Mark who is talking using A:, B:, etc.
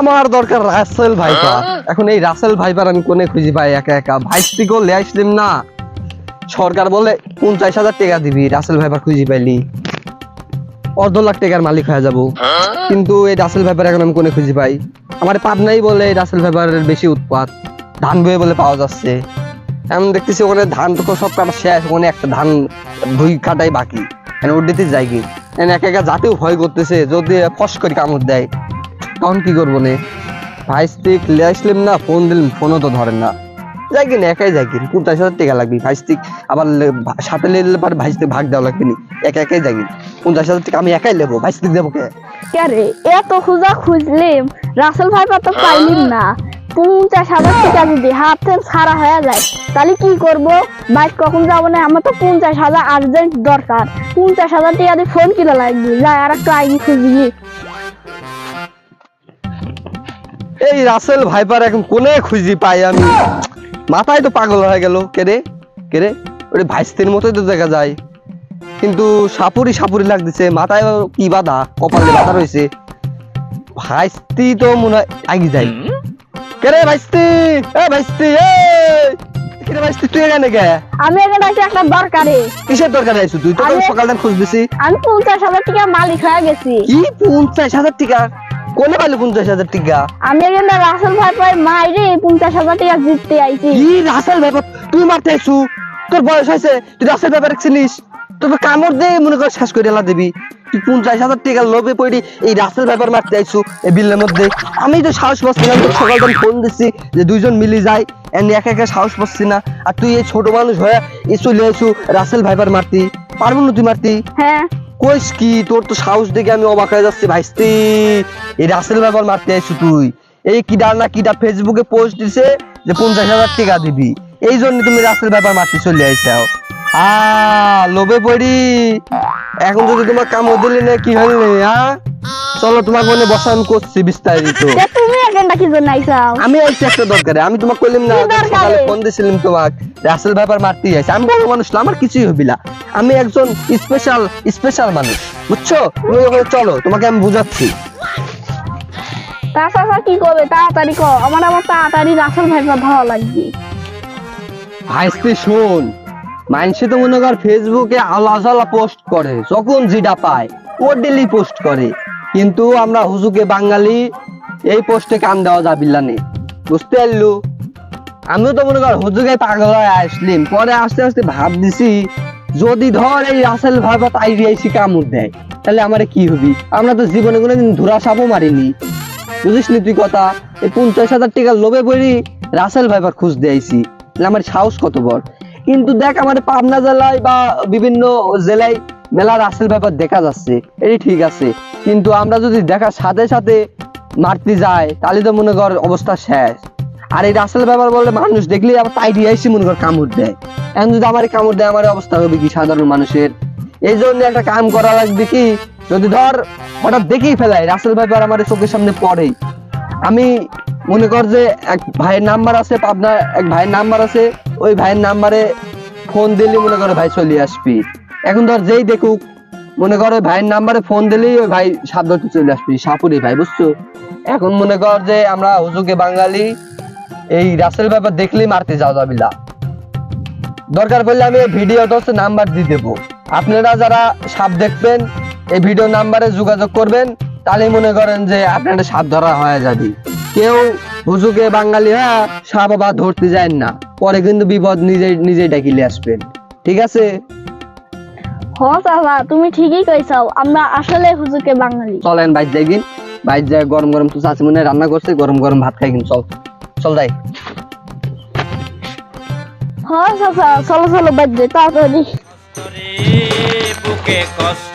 A: আমার দরকার Russell viper. এখন এই রাসেল ভাইপার আমি কোনে খুঁজি পাই একা একা। ভাইস্তি করলে আসলাম না। সরকার বলে পঞ্চাশ হাজার টাকা দিবি রাসেল ভাইপার খুঁজি পাইলি। অর্ধ লাখ টাকার মালিক হয়ে যাব। কিন্তু এই রাসেল ভাইপার এখন আমি কোনে খুঁজি পাই? আমার পাবনাই বলে এই রাসেল ভাইপারের বেশি উৎপাত। ধান বয়ে বলে পাওয়া যাচ্ছে। এমন দেখতেছি ওখানে ধান তো সব কাটা শেষ ওখানে একটা ধান দুই কাটাই বাকি। ওর দিতে যাই কি। একা একা জাতেও ভয় করতেছে যদি ফস করে কামড় দেয়। তখন কি করব নে? ভাই স্টিক লে আসলাম না ফোন দিলাম ফোনও তো ধরেন না। যাই কিনা একাই যাই কিনা পঞ্চাশ হাজার টাকা লাগবে। ভাই স্টিক আবার সাথে নিলে পরে ভাই স্টিক ভাগ দেওয়া লাগবে নি। একা একাই যাই কিনা। পঞ্চাশ হাজার টাকা আমি একাই নেব ভাই স্টিক দেবো কে?
B: কে এত খুঁজা খুঁজলিম রাসেল ভাইপা তো পাইলিম না। পঞ্চাশ হাজার টাকা যদি হাত ছাড়া হয়ে যায় তাহলে কি করব? বাইক কখন যাব না? আমার তো পঞ্চাশ হাজার আর্জেন্ট দরকার। পঞ্চাশ হাজার টাকা দিয়ে ফোন কিনা লাগবে? যাই আর একটা আইডি খুঁজি
A: এই রাসেল ভাইপার এখন কোনে খুঁজি পাই আমি? মাথায় তো পাগল হয়ে গেল। কেরে কেরে ওরে ভাইস্তির মতোই তো দেখা যায়। কিন্তু সাপুরি সাপুরি লাগতেছে মাথায় কি বাধা? কপালে বাধা রয়েছে। ভাইস্তি তো মনে হয় আগে যাই কেরে ভাইস্তি? এ ভাইস্তি এ! কেরে ভাইস্তি তুই এখানে
B: আমি এখানে আছি একটা দরকারে।
A: কিসের দরকার আইছো তুই? তো সকাল
B: আমি পঞ্চাশ হাজার টাকা মালিক হয়ে গেছি।
A: কি পঞ্চাশ হাজার টাকা? কোনে পাইলো পঞ্চাশ হাজার টাকা?
B: আমি এখানে রাসেল ভাইপার মাইরে পঞ্চাশ হাজার টাকা জিততে আইছি।
A: কি রাসেল ব্যাপার তুই মারতে আইছু? তোর বয়স হয়েছে তুই রাসেল চিনিস তোর কামড় দিয়ে মনে কর করে এলা দিবি। তুই পঞ্চাশ হাজার টাকা লোভে পড়ি এই রাসেল ব্যাপার মারতে আইছু এই বিলের মধ্যে। আমি তো সাহস পাচ্ছি না সকাল দিন ফোন দিচ্ছি যে দুইজন মিলি যাই একা একা সাহস পাচ্ছি না। আর তুই এই ছোট মানুষ হয়ে চলে আইছু রাসেল ভাইপার মারতি। পারব না তুই মারতি?
B: হ্যাঁ।
A: কইস কি, তোর তো সাহস দেখে আমি অবাক হয়ে যাচ্ছি ভাইস্তি এই রাসেল ব্যাপার মারতে আসছো তুই। এই কিডা না কিডা ফেসবুকে পোস্ট দিছে যে পঞ্চাশ হাজার টাকা দিবি। এই জন্য তুমি রাসেল ব্যাপার মারতে চলে আইসাও। আ, লোভে পড়ি। এখন যদি তোমার কাম দিলি না কি হল হ্যাঁ? চলো তোমার মনে বসা আমি করছি বিস্তারিত।
B: তুমি এখানটা কি জন্য আইসাও?
A: আমি আইছি একটা দরকারে আমি তোমাকে কইলাম না সকালে ফোন দিছিলাম তোমাক রাসেল ব্যাপার আইছি আমি বড় মানুষ না আমার কিছুই হবি না। আমি একজন স্পেশাল স্পেশাল মানুষ বুঝছ? তুমি ওখানে চলো তোমাকে আমি বুঝাচ্ছি।
B: তা চাচা কি করবে? তাড়াতাড়ি কর। আমার আমার তাড়াতাড়ি রাসেল ভাইপার ভালো লাগবে।
A: ভাইস্তি শোন মানুষে তো মনে কর ফেসবুকে আলা জালা পোস্ট করে, যখন যেটা পায়, ও ডেলি পোস্ট করে। কিন্তু আমরা হুজুকে বাঙালি, এই পোস্টে কান দেওয়া যাবিল্লা নেই। বুঝতে পারলু? আমিও তো মনে কর হুজুকে পাগল হয়ে আসলিম। পরে আস্তে আস্তে ভাব দিছি, যদি ধর এই রাসেল আইডিয়া এসে কামড় দেয়, তাহলে আমারে কি হবি? আমরা তো জীবনে কোনোদিন ধরা সাপও মারিনি। বুঝিস নি তুই কথা? এই পঞ্চাশ হাজার টাকা লোভে পড়ি রাসেল ভাইপার খুঁজ দিয়েছি তাহলে আমার সাহস কত বড়? কিন্তু দেখ আমাদের পাবনা জেলায় বা বিভিন্ন জেলায় মেলা রাসেল ব্যাপার দেখা যাচ্ছে এটি ঠিক আছে। কিন্তু আমরা যদি দেখার সাথে সাথে মারতে যাই, তাহলে তো মনে কর অবস্থা শেষ। আর এই রাসেল ব্যাপার বললে মানুষ দেখলে আবার তাই দিয়ে এসে মনে কর কামড় দেয়। এখন যদি আমার কামড় দেয়, আমার অবস্থা হবে কি সাধারণ মানুষের? এই জন্য একটা কাম করা লাগবে কি, যদি ধর হঠাৎ দেখেই ফেলাই রাসেল ব্যাপার আমার চোখের সামনে পড়েই। আমি মনে কর যে এক ভাইয়ের নাম্বার আছে, পাবনার এক ভাইয়ের নাম্বার আছে, ওই ভাইয়ের নাম্বারে ফোন দিলি মনে করে ভাই চলে আসবি। এখন ধর যেই দেখুক, মনে করে ভাইয়ের নাম্বারে ফোন দিলেই ওই ভাই সাবধানে চলে আসবি, সাপুরি ভাই, বুঝছ? এখন মনে কর যে আমরা হুজুকে বাঙালি, এই রাসেল ব্যাপার দেখলেই মারতে যাওয়া যাবি না। দরকার পড়লে আমি ভিডিওটা হচ্ছে নাম্বার দিয়ে দেবো। আপনারা যারা সাপ দেখবেন, এই ভিডিও নাম্বারে যোগাযোগ করবেন তাহলে মনে করেন যে আপনারা সাপ ধরা হয়ে যাবে। কেউ হুজুকে বাঙালি হ্যাঁ সাপ আবার ধরতে যায় না। পরে কিন্তু বিপদ নিজে নিজেই ডাকিলে আসবেন। ঠিক আছে?
B: হ চাচা তুমি ঠিকই কইছাও আমরা আসলে হুজুকে বাঙালি।
A: চলেন বাইর যাই কিন বাইর যায় গরম গরম তো চাচি মনে রান্না করছে গরম গরম ভাত খাই কিন চল। চল যাই।
B: হ চাচা চলো চলো বাজে তাড়াতাড়ি।
C: রে বুকে কষ্ট।